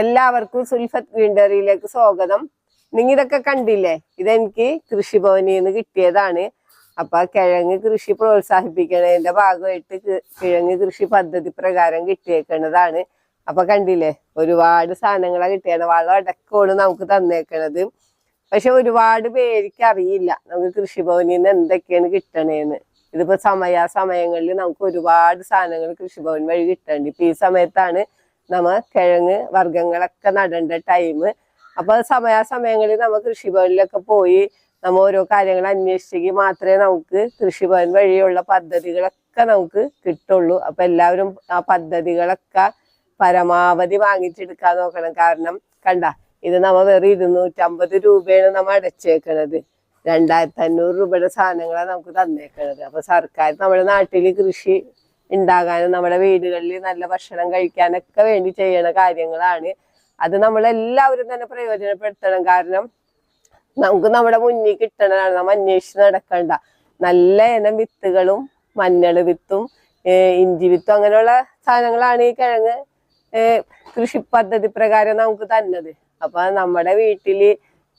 എല്ലാവർക്കും സുൽഫത്ത് ഗ്രീൻഡറിയിലേക്ക് സ്വാഗതം. നിങ്ങൾ ഇതൊക്കെ കണ്ടില്ലേ? ഇതെനിക്ക് കൃഷിഭവനിൽ നിന്ന് കിട്ടിയതാണ്. അപ്പൊ കിഴങ്ങ് കൃഷി പ്രോത്സാഹിപ്പിക്കണതിന്റെ ഭാഗമായിട്ട് കിഴങ്ങ് കൃഷി പദ്ധതി പ്രകാരം കിട്ടിയേക്കണതാണ്. അപ്പൊ കണ്ടില്ലേ? ഒരുപാട് സാധനങ്ങളാണ് കിട്ടിയാണ് വളം അടക്കമാണ് നമുക്ക് തന്നേക്കണത്. പക്ഷെ ഒരുപാട് പേർക്ക് അറിയില്ല നമുക്ക് കൃഷിഭവനിൽ നിന്ന് എന്തൊക്കെയാണ് കിട്ടണേന്ന്. ഇതിപ്പോ സമയാസമയങ്ങളിൽ നമുക്ക് ഒരുപാട് സാധനങ്ങൾ കൃഷിഭവൻ വഴി കിട്ടണ്ട്. ഇപ്പൊ ഈ സമയത്താണ് നമ്മ കിഴങ്ങ് വർഗങ്ങളൊക്കെ നടേണ്ട ടൈം അപ്പൊ സമയാസമയങ്ങളിൽ നമ്മ കൃഷിഭവനിലൊക്കെ പോയി നമ്മ ഓരോ കാര്യങ്ങൾ അന്വേഷിച്ചെങ്കിൽ മാത്രമേ നമുക്ക് കൃഷിഭവൻ വഴിയുള്ള പദ്ധതികളൊക്കെ നമുക്ക് കിട്ടുള്ളൂ. അപ്പൊ എല്ലാവരും ആ പദ്ധതികളൊക്കെ പരമാവധി വാങ്ങിച്ചെടുക്കാൻ നോക്കണം. കാരണം കണ്ട ഇത് നമ്മ വെറും ഇരുന്നൂറ്റമ്പത് രൂപയാണ് നമ്മ അടച്ചേക്കണത്. രണ്ടായിരത്തി അഞ്ഞൂറ് രൂപയുടെ സാധനങ്ങളാണ് നമുക്ക് തന്നേക്കണത്. അപ്പൊ സർക്കാർ നമ്മുടെ നാട്ടിൽ കൃഷി ഉണ്ടാകാനും നമ്മുടെ വീടുകളിൽ നല്ല ഭക്ഷണം കഴിക്കാനൊക്കെ വേണ്ടി ചെയ്യണ കാര്യങ്ങളാണ്. അത് നമ്മളെല്ലാവരും തന്നെ പ്രയോജനപ്പെടുത്തണം. കാരണം നമുക്ക് നമ്മുടെ മുന്നിൽ കിട്ടണതാണ്. നമ്മൾ അന്വേഷിച്ച് നടക്കണ്ട. നല്ല ഇനം വിത്തുകളും മഞ്ഞൾ വിത്തും ഇഞ്ചി വിത്തും അങ്ങനെയുള്ള സാധനങ്ങളാണ് ഈ കിഴങ്ങ് കൃഷി പദ്ധതി പ്രകാരം നമുക്ക് തന്നത്. അപ്പൊ നമ്മുടെ വീട്ടിൽ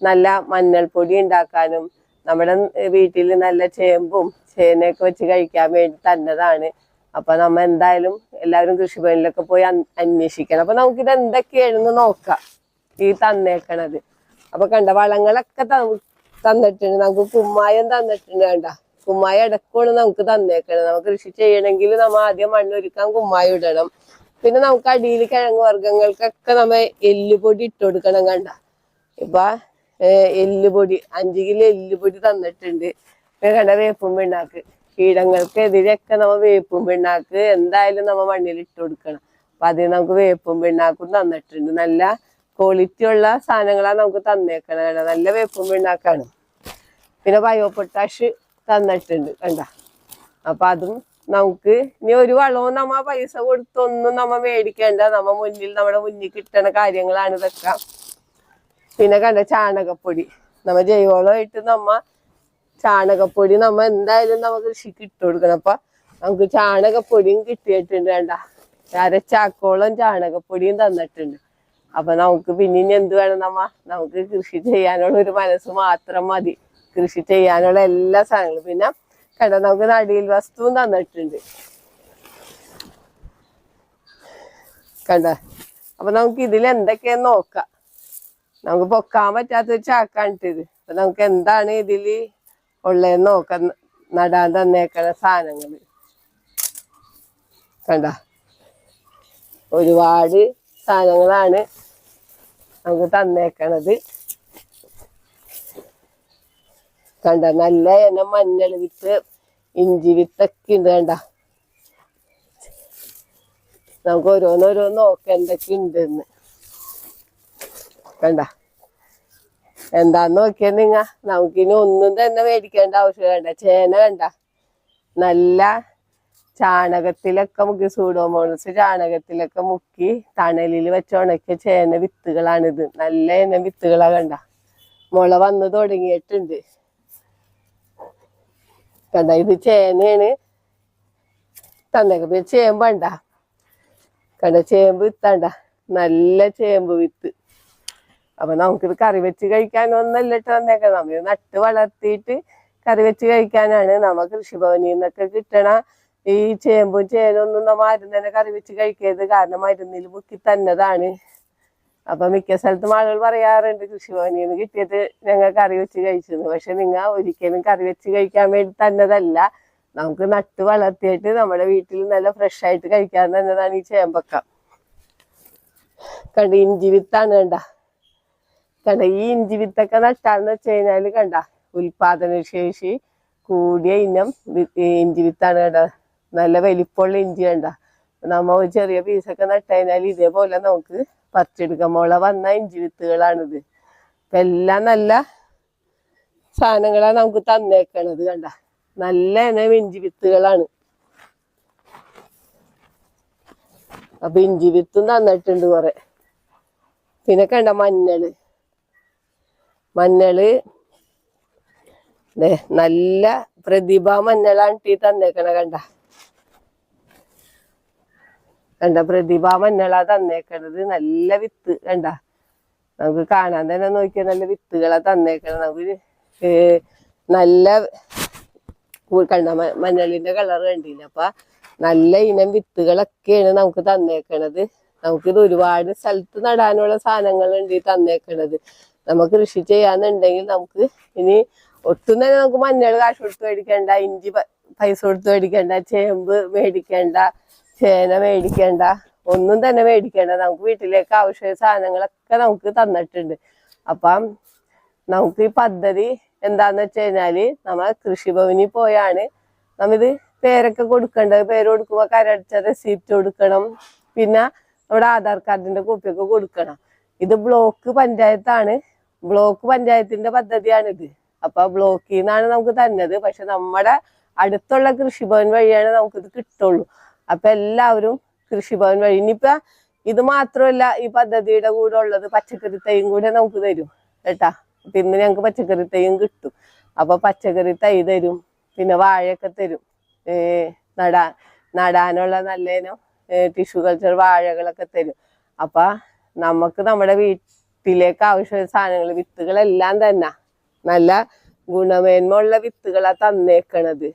നല്ല മഞ്ഞൾപ്പൊടി ഉണ്ടാക്കാനും നമ്മുടെ വീട്ടിൽ നല്ല ചേമ്പും ചേനയൊക്കെ വെച്ച് കഴിക്കാൻ വേണ്ടി തന്നതാണ് അപ്പൊ നമ്മ എന്തായാലും എല്ലാവരും കൃഷിഭവനിലൊക്കെ പോയി അന്- അന്വേഷിക്കണം. അപ്പൊ ഇത് എന്തൊക്കെയാണെന്ന് നോക്കാം. ഈ തന്നേക്കണത്. അപ്പൊ കണ്ട വളങ്ങളൊക്കെ തന്നിട്ടുണ്ട്. നമുക്ക് കുമ്മായം തന്നിട്ടുണ്ട് കണ്ട. കുമ്മായ അടക്കമാണ് നമുക്ക് തന്നേക്കണത്. നമുക്ക് കൃഷി ചെയ്യണമെങ്കിൽ നമ്മ ആദ്യം മണ്ണൊരുക്കാൻ കുമ്മായം ഇടണം. പിന്നെ നമുക്ക് അടിയിൽ കിഴങ്ങ് വർഗങ്ങൾക്കൊക്കെ നമ്മ എല്ലുപൊടി ഇട്ട് കൊടുക്കണം കണ്ട. ഇപ്പൊ എല്ലുപൊടി അഞ്ച് കിലോ എല്ലുപൊടി തന്നിട്ടുണ്ട്. കണ്ട വേപ്പും പിണ്ണാക്ക്. കീടങ്ങൾക്കെതിരെയൊക്കെ നമ്മൾ വേപ്പും പിണ്ണാക്ക് എന്തായാലും നമ്മൾ മണ്ണിൽ ഇട്ട് കൊടുക്കണം. അപ്പൊ അതിൽ നമുക്ക് വേപ്പും പിണ്ണാക്കും തന്നിട്ടുണ്ട്. നല്ല ക്വാളിറ്റി ഉള്ള സാധനങ്ങളാണ് നമുക്ക് തന്നേക്കണത് നല്ല വേപ്പും പിണ്ണാക്കാണ്. പിന്നെ ബയോ പൊട്ടാഷ് തന്നിട്ടുണ്ട്. കണ്ട? അപ്പൊ അതും നമുക്ക് ഇനി ഒരു വളവും നമ്മ പൈസ കൊടുത്തൊന്നും നമ്മ മേടിക്കേണ്ട. നമ്മ മുന്നിൽ നമ്മുടെ മുന്നിൽ കിട്ടണ കാര്യങ്ങളാണ് ഇതൊക്കെ. പിന്നെ കണ്ട? ചാണകപ്പൊടി. നമ്മ ജൈവവളമായിട്ട് നമ്മ ചാണകപ്പൊടി നമ്മ എന്തായാലും നമ്മ കൃഷിക്ക് ഇട്ട് കൊടുക്കണം. അപ്പൊ നമുക്ക് ചാണകപ്പൊടിയും കിട്ടിയിട്ടുണ്ട് വേണ്ട അരച്ചാക്കോളം ചാണകപ്പൊടിയും തന്നിട്ടുണ്ട്. അപ്പൊ നമുക്ക് പിന്നെ ഇനി എന്ത് വേണം നമ്മ? നമുക്ക് കൃഷി ചെയ്യാനുള്ള ഒരു മനസ്സ് മാത്രം മതി. കൃഷി ചെയ്യാനുള്ള എല്ലാ സാധനങ്ങളും. പിന്നെ കണ്ട നമുക്ക് നടിയിൽ വസ്തുവും തന്നിട്ടുണ്ട്. കണ്ട അപ്പൊ നമുക്ക് ഇതിൽ എന്തൊക്കെയാന്ന് നോക്കാം. നമുക്ക് പൊക്കാൻ പറ്റാത്തൊരു ചാക്കാണിട്ടത് അപ്പൊ നമുക്ക് എന്താണ് ഇതിൽ ഉള്ളതെന്ന് നോക്കാം നടാൻ തന്നേക്കണ സാധനങ്ങൾ. കണ്ട? ഒരുപാട് സാധനങ്ങളാണ് നമുക്ക് തന്നേക്കണത്. കണ്ട? നല്ല ഇനം മഞ്ഞൾ വിത്ത് ഇഞ്ചി വിത്തൊക്കെ ഉണ്ട് കണ്ട? നമുക്ക് ഓരോന്നോരോന്ന് നോക്കാം എന്തൊക്കെ ഉണ്ടെന്ന് കണ്ട? എന്താന്ന് നോക്കിയാ നിങ്ങ? നമുക്കിനി ഒന്നും തന്നെ മേടിക്കേണ്ട ആവശ്യം വേണ്ട ചേന വേണ്ട. നല്ല ചാണകത്തിലൊക്കെ മുക്കി സൂഡോമോണസ് ചാണകത്തിലൊക്കെ മുക്കി തണലിൽ വെച്ച് ഉണക്കിയ ചേന വിത്തുകളാണിത്. നല്ല ഇനം വിത്തുകളാ കണ്ട. മുള വന്ന് തുടങ്ങിയിട്ടുണ്ട്. കണ്ട ഇത് ചേനയാണ് തന്നേക്ക പിന്നെ ചേമ്പണ്ട കണ്ട. ചേമ്പ് വിത്തണ്ട നല്ല ചേമ്പ് വിത്ത്. അപ്പൊ നമുക്കിത് കറി വെച്ച് കഴിക്കാനൊന്നല്ല ഇട്ട് വന്നേക്കാം നമ്മൾ നട്ട് വളർത്തിയിട്ട് കറി വെച്ച് കഴിക്കാനാണ് നമ്മ കൃഷിഭവനിൽ നിന്നൊക്കെ കിട്ടണ ഈ ചേമ്പും ചേനൊന്നും നമ്മ ആരും തന്നെ കറി വെച്ച് കഴിക്കരുത്. കാരണം മരുന്നിൽ മുക്കി തന്നതാണ്. അപ്പൊ മിക്ക സ്ഥലത്തും ആളുകൾ പറയാറുണ്ട് കൃഷിഭവനിൽ നിന്ന് കിട്ടിയത് ഞങ്ങൾ കറി വെച്ച് കഴിച്ചെന്ന്. പക്ഷെ നിങ്ങൾ ഒരിക്കലും കറി വെച്ച് കഴിക്കാൻ വേണ്ടി തന്നതല്ല. നമുക്ക് നട്ട് വളർത്തിയിട്ട് നമ്മുടെ വീട്ടിൽ നല്ല ഫ്രഷ് ആയിട്ട് കഴിക്കാൻ തന്നതാണ് ഈ ചേമ്പക്ക. കണ്ട് ഇഞ്ചി വിത്താണ് കണ്ട. കണ്ട ഈ ഇഞ്ചി വിത്തൊക്കെ നട്ടാന്ന് വെച്ച് കഴിഞ്ഞാൽ കണ്ട ഉൽപാദന ശേഷി കൂടിയ ഇനം ഇഞ്ചി വിത്താണ് കണ്ട നല്ല വലിപ്പമുള്ള ഇഞ്ചി കണ്ട. നമ്മ ഒരു ചെറിയ പീസൊക്കെ നട്ട് കഴിഞ്ഞാൽ ഇതേപോലെ നമുക്ക് പറിച്ചെടുക്കാം. മുള വന്ന ഇഞ്ചി വിത്തുകളാണിത് ഇപ്പൊ എല്ലാം നല്ല സാധനങ്ങളാണ് നമുക്ക് തന്നേക്കണത് കണ്ട നല്ല ഇനം ഇഞ്ചി വിത്തുകളാണ് അപ്പൊ ഇഞ്ചി വിത്തും തന്നിട്ടുണ്ട് കൊറേ. പിന്നെ കണ്ട മഞ്ഞൾ. മഞ്ഞൾ. ദേ നല്ല പ്രതിഭ മഞ്ഞളാണ് ടീ തന്നേക്കണ കണ്ട. കണ്ട പ്രതിഭ മഞ്ഞളാ തന്നേക്കണത്. നല്ല വിത്ത് കണ്ട. നമുക്ക് കാണാൻ തന്നെ നോക്കിയ നല്ല വിത്തുകളാ തന്നേക്കണത്. നമുക്ക് നല്ല കണ്ട മഞ്ഞളിന്റെ കളർ കണ്ടില്ല അപ്പൊ നല്ല ഇനം വിത്തുകളൊക്കെയാണ് നമുക്ക് തന്നേക്കണത്. നമുക്കിത് ഒരുപാട് സ്ഥലത്ത് നടാനുള്ള സാധനങ്ങൾ ഉണ്ട് തന്നേക്കണത്. നമുക്ക് കൃഷി ചെയ്യാന്നുണ്ടെങ്കിൽ നമുക്ക് ഇനി ഒട്ടും തന്നെ നമുക്ക് മഞ്ഞൾ കാശ് കൊടുത്ത് മേടിക്കണ്ട ഇഞ്ചി പൈസ കൊടുത്ത് മേടിക്കണ്ട ചേമ്പ് മേടിക്കണ്ട ചേന മേടിക്കണ്ട ഒന്നും തന്നെ മേടിക്കണ്ട. നമുക്ക് വീട്ടിലേക്ക് ആവശ്യമായ സാധനങ്ങളൊക്കെ നമുക്ക് തന്നിട്ടുണ്ട്. അപ്പം നമുക്ക് ഈ പദ്ധതി എന്താന്ന് വെച്ച് കഴിഞ്ഞാൽ നമ്മ കൃഷിഭവനിൽ പോയാണ്. നമ്മിത് പേരൊക്കെ കൊടുക്കേണ്ടത് പേര് കൊടുക്കുമ്പോ കരടിച്ച റെസിപ്റ്റ് കൊടുക്കണം. പിന്നെ നമ്മുടെ ആധാർ കാർഡിന്റെ കോപ്പിയൊക്കെ കൊടുക്കണം. ഇത് ബ്ലോക്ക് പഞ്ചായത്താണ്. ബ്ലോക്ക് പഞ്ചായത്തിന്റെ പദ്ധതിയാണിത്. അപ്പൊ ബ്ലോക്കിൽ നിന്നാണ് നമുക്ക് തന്നത്. പക്ഷെ നമ്മുടെ അടുത്തുള്ള കൃഷിഭവൻ വഴിയാണ് നമുക്കിത് കിട്ടുള്ളൂ. അപ്പൊ എല്ലാവരും കൃഷിഭവൻ വഴി. ഇനിയിപ്പൊ ഇത് മാത്രമല്ല ഈ പദ്ധതിയുടെ കൂടെ ഉള്ളത് പച്ചക്കറി തൈയും കൂടെ നമുക്ക് തരും. കേട്ടാ? അപ്പൊ ഇന്ന് ഞങ്ങൾക്ക് പച്ചക്കറി തൈയും കിട്ടും. അപ്പൊ പച്ചക്കറി തൈ തരും. പിന്നെ വാഴയൊക്കെ തരും. നടാ നടാനുള്ള നല്ലതിനും ടിഷ്യൂ കൾച്ചർ വാഴകളൊക്കെ തരും. അപ്പൊ നമുക്ക് നമ്മുടെ വീട്ടിലേക്ക് ആവശ്യമായ സാധനങ്ങൾ വിത്തുകളെല്ലാം തന്നെ. നല്ല ഗുണമേന്മ ഉള്ള വിത്തുകളാ തന്നേക്കണത്.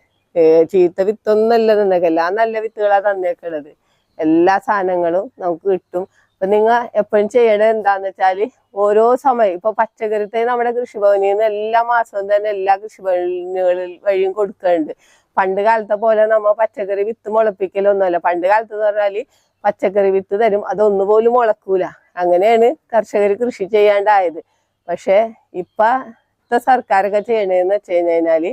ചീത്ത വിത്തൊന്നല്ല തന്നേക്ക എല്ലാം നല്ല വിത്തുകളാ തന്നേക്കണത്. എല്ലാ സാധനങ്ങളും നമുക്ക് കിട്ടും. അപ്പൊ നിങ്ങൾ എപ്പോഴും ചെയ്യണത് എന്താന്ന് വെച്ചാൽ ഓരോ സമയം ഇപ്പൊ പച്ചക്കറിത്തെ നമ്മുടെ കൃഷിഭവനിൽ നിന്ന് എല്ലാ മാസവും തന്നെ എല്ലാ കൃഷിഭവനുകളിൽ വഴിയും കൊടുക്കുന്നുണ്ട് പണ്ട് കാലത്തെ പോലെ നമ്മ പച്ചക്കറി വിത്ത് മുളപ്പിക്കലൊന്നുമല്ല. പണ്ട് കാലത്ത് എന്ന് പറഞ്ഞാൽ പച്ചക്കറി വിത്ത് തരും. അതൊന്നു പോലും മുളക്കൂല. അങ്ങനെയാണ് കർഷകർ കൃഷി ചെയ്യാണ്ടായത്. പക്ഷെ ഇപ്പത്തെ സർക്കാരൊക്കെ ചെയ്യണതെന്ന് വെച്ച് കഴിഞ്ഞാൽ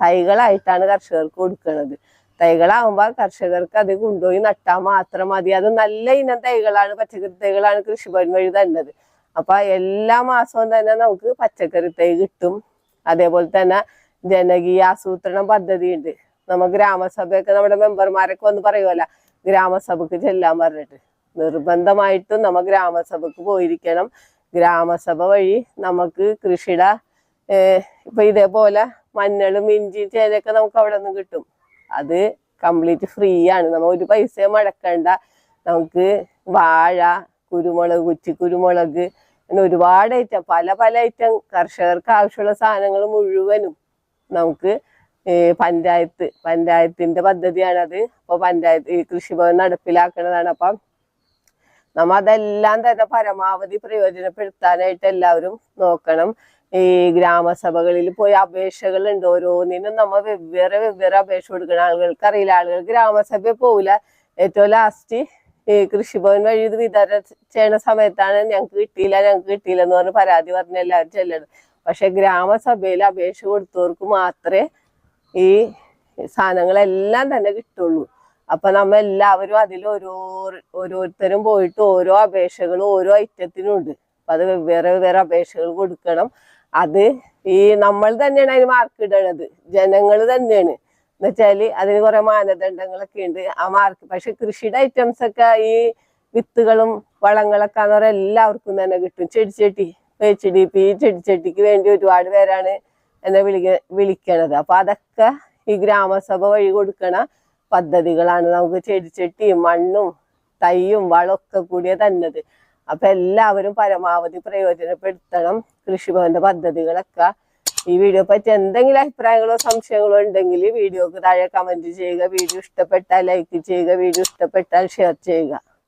തൈകളായിട്ടാണ് കർഷകർക്ക് കൊടുക്കുന്നത് തൈകളാവുമ്പോ കർഷകർക്ക് അത് കൊണ്ടുപോയി നട്ടാൽ മാത്രം മതി. അത് നല്ല ഇനം തൈകളാണ് പച്ചക്കറി തൈകളാണ് കൃഷിഭവൻ വഴി തന്നത്. അപ്പൊ എല്ലാ മാസവും തന്നെ നമുക്ക് പച്ചക്കറി തൈ കിട്ടും. അതേപോലെ തന്നെ ജനകീയ ആസൂത്രണം പദ്ധതി ഉണ്ട് നമ്മ ഗ്രാമസഭയൊക്കെ നമ്മുടെ മെമ്പർമാരൊക്കെ വന്ന് പറയുമല്ല ഗ്രാമസഭക്ക് ചെല്ലാൻ പറഞ്ഞിട്ട്. നിർബന്ധമായിട്ടും നമ്മ ഗ്രാമസഭക്ക് പോയിരിക്കണം. ഗ്രാമസഭ വഴി നമുക്ക് കൃഷിയുടെ ഇപ്പൊ ഇതേപോലെ മഞ്ഞളും ഇഞ്ചി ചേനയൊക്കെ നമുക്ക് അവിടെ നിന്ന് കിട്ടും. അത് കംപ്ലീറ്റ് ഫ്രീ ആണ് നമ്മ ഒരു പൈസ മടക്കണ്ട നമുക്ക് വാഴ കുരുമുളക് കുച്ചി കുരുമുളക് അങ്ങനെ ഒരുപാട് ഐറ്റം. പല പല ഐറ്റം കർഷകർക്ക് ആവശ്യമുള്ള സാധനങ്ങൾ മുഴുവനും നമുക്ക് പഞ്ചായത്ത് പഞ്ചായത്തിന്റെ പദ്ധതിയാണത്. അപ്പൊ പഞ്ചായത്ത് ഈ കൃഷിഭവൻ നടപ്പിലാക്കുന്നതാണ് അപ്പം നമ്മ അതെല്ലാം തന്നെ പരമാവധി പ്രയോജനപ്പെടുത്താനായിട്ട് എല്ലാവരും നോക്കണം. ഈ ഗ്രാമസഭകളിൽ പോയി അപേക്ഷകളുണ്ട്. ഓരോന്നിനും നമ്മൾ വെവ്വേറെ വെവ്വേറെ അപേക്ഷ കൊടുക്കണം. ആളുകൾക്ക് അറിയില്ല ആളുകൾ ഗ്രാമസഭയിൽ പോവില്ല ഏറ്റവും ലാസ്റ്റ് ഈ കൃഷിഭവൻ വഴി ഇത് വിതരണം ചെയ്യണ സമയത്താണ് ഞങ്ങൾക്ക് കിട്ടിയില്ല ഞങ്ങൾക്ക് കിട്ടിയില്ല എന്ന് പറഞ്ഞ് പരാതി പറഞ്ഞ് എല്ലാവരും ചെല്ലണം പക്ഷെ ഗ്രാമസഭയിൽ അപേക്ഷ കൊടുത്തവർക്ക് മാത്രമേ ഈ സാധനങ്ങളെല്ലാം തന്നെ കിട്ടുള്ളൂ. അപ്പൊ നമ്മ എല്ലാവരും അതിൽ ഓരോ ഓരോരുത്തരും പോയിട്ട് ഓരോ അപേക്ഷകളും ഓരോ ഐറ്റത്തിനും ഉണ്ട്. അപ്പൊ അത് വെവ്വേറെ വെവ്വേറെ അപേക്ഷകൾ കൊടുക്കണം. അത് ഈ നമ്മൾ തന്നെയാണ് അതിന് മാർക്ക് ഇടണത്. ജനങ്ങൾ തന്നെയാണ്. എന്നുവെച്ചാൽ അതിന് കുറെ മാനദണ്ഡങ്ങളൊക്കെ ഉണ്ട്. ആ മാർക്ക് പക്ഷെ കൃഷിയുടെ ഐറ്റംസ് ഒക്കെ ഈ വിത്തുകളും വളങ്ങളൊക്കെ എന്ന് പറഞ്ഞാൽ എല്ലാവർക്കും തന്നെ കിട്ടും. ചെടിച്ചട്ടി എച്ച് ഡി പി ചെടിച്ചട്ടിക്ക് വേണ്ടി ഒരുപാട് പേരാണ് എന്നെ വിളിക്ക വിളിക്കണത്. അപ്പൊ അതൊക്കെ ഈ ഗ്രാമസഭ വഴി കൊടുക്കണ പദ്ധതികളാണ് നമുക്ക് ചെടിച്ചട്ടിയും മണ്ണും തൈയും വളമൊക്കെ കൂടിയ തന്നത്. അപ്പൊ എല്ലാവരും പരമാവധി പ്രയോജനപ്പെടുത്തണം കൃഷിഭവന്റെ പദ്ധതികളൊക്കെ. ഈ വീഡിയോ പറ്റി എന്തെങ്കിലും അഭിപ്രായങ്ങളോ സംശയങ്ങളോ ഉണ്ടെങ്കിൽ വീഡിയോക്ക് താഴെ കമന്റ് ചെയ്യുക. വീഡിയോ ഇഷ്ടപ്പെട്ടാൽ ലൈക്ക് ചെയ്യുക. വീഡിയോ ഇഷ്ടപ്പെട്ടാൽ ഷെയർ ചെയ്യുക.